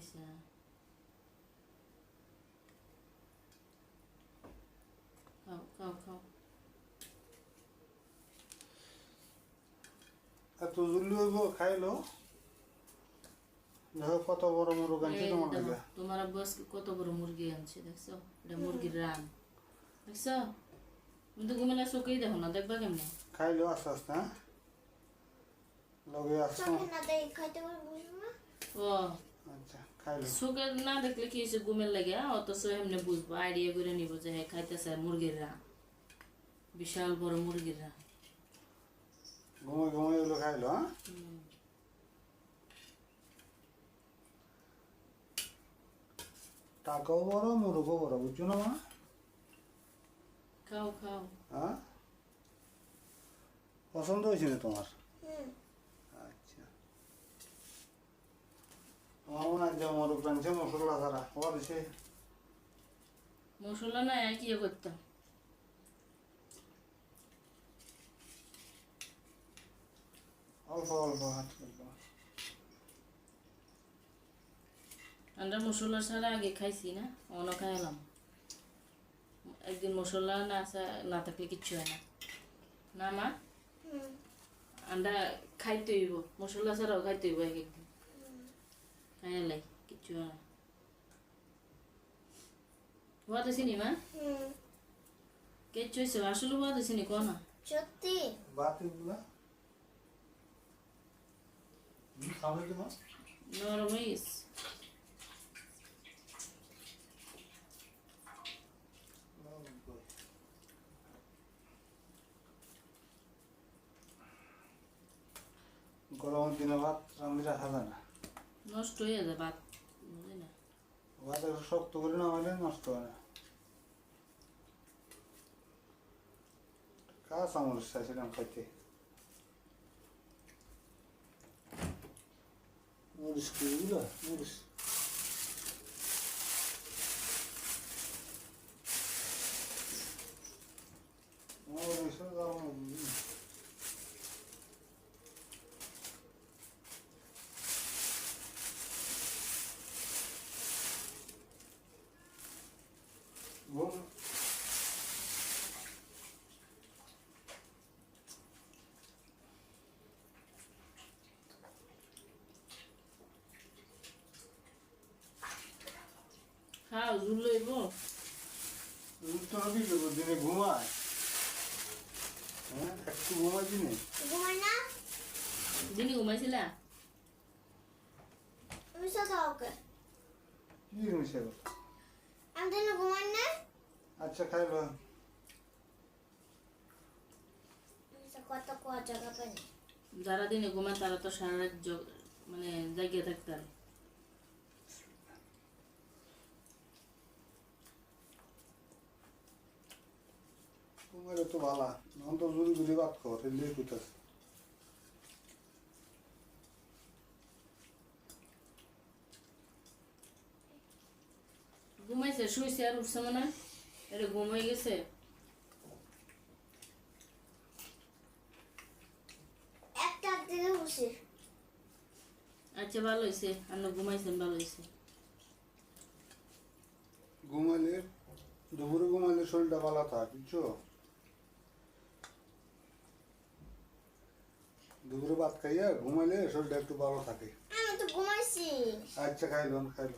আচ্ছা খাও খাও খাও এত জুলি হইব খাইলো দেখো কত বড় মুরগ আনছে এই তোমার দেখো, লাগে তোমার আব্বু আজকে কত বড় মুরগি আনছে দেখছো এটা মুরগির রান দেখছো তুমি তো ঘুমেলা চোখেই দেখো না দেখবা কেমনে খাইলো আস্তে আস্তে হ্যাঁ লগে আসছো চোখে না দেখ খাইতে পারবো না ও আচ্ছা খাইলো চোখে না দেখলে কি হয়েছে ঘুমের লাগে হ্যাঁ? অথচ এমনি বুঝবো আইডিয়া করে নিব যে হ্যাঁ খাইতেছে মুরগির রান বিশাল বড় মুরগির রান ঘুমাই ঘুমাই এগুলো খাইলো হ্যাঁ হুম। টাকাও বড় মুরগও বড় বুঝছো না মা খাও খাও হ্যাঁ পছন্দ হয়েছে না তোমার মশলা ছাড়া ও মশলা না এক ইয়ে করতাম অল্প অল্প হাত আমরা মশলা ছাড়া আগে খাইছি না অন্য খাইলাম। একদিন মশলা না না থাকলে কিচ্ছু হয় না। না মা? আমরা খাইতে হইব মশলা ছাড়াও খাইতে হইব এক একদিন। খাইলাই কিচ্ছু হয় না হওয়া দিছি নি মা কিচ্ছু হয়েছে আসলে হওয়া দিছি নি কো না সত্যি বাতি গুলা খাবে কি মা নরম হয়ে গেছে গরমের দিনে ভাত রান্ধি রাখা যায় না নষ্ট হয়ে যায় ভাত বুঝলি না ভাত একটু শক্ত করে না হলে নষ্ট হয় না কাঁচা মরিচ চাইছিলাম খাইতে মরিচ কি বুঝলো মরিচ জুল কি দিনে ঘুমায়। হ্যাঁ একটু ঘুমাই দিনে? ঘুমাই না? দিনই ঘুমাইছিলা? সাথে ওকে। কি জিনিস এগুলো? আমি দিন ঘুমাই না আচ্ছা জায়গা পাই যারা দিনে ঘুমায় তারা তো সারা রাত মানে জাগিয়ে থাকতে তোমার তো ভালা নন তো জুড়ি জুড়ি বাদ কর এলে কোথায় ঘুমাইছে শুইছে আর উঠছে মনে হয়। এটা গেছে? একটা দিকে বসে। আচ্ছা ভালো হয়েছে আমরা ঘুমাইছেন ভালো হয়েছে ঘুমাইলে দুপুরে ঘুমাইলে শরীরটা ভালো থাকে বুঝছ? দুপুরে ভাত খাইয়া ঘুমাইলে শরীরটা একটু ভালো থাকে। আমি তো ঘুমাইছি। আচ্ছা খাইলো খাইলো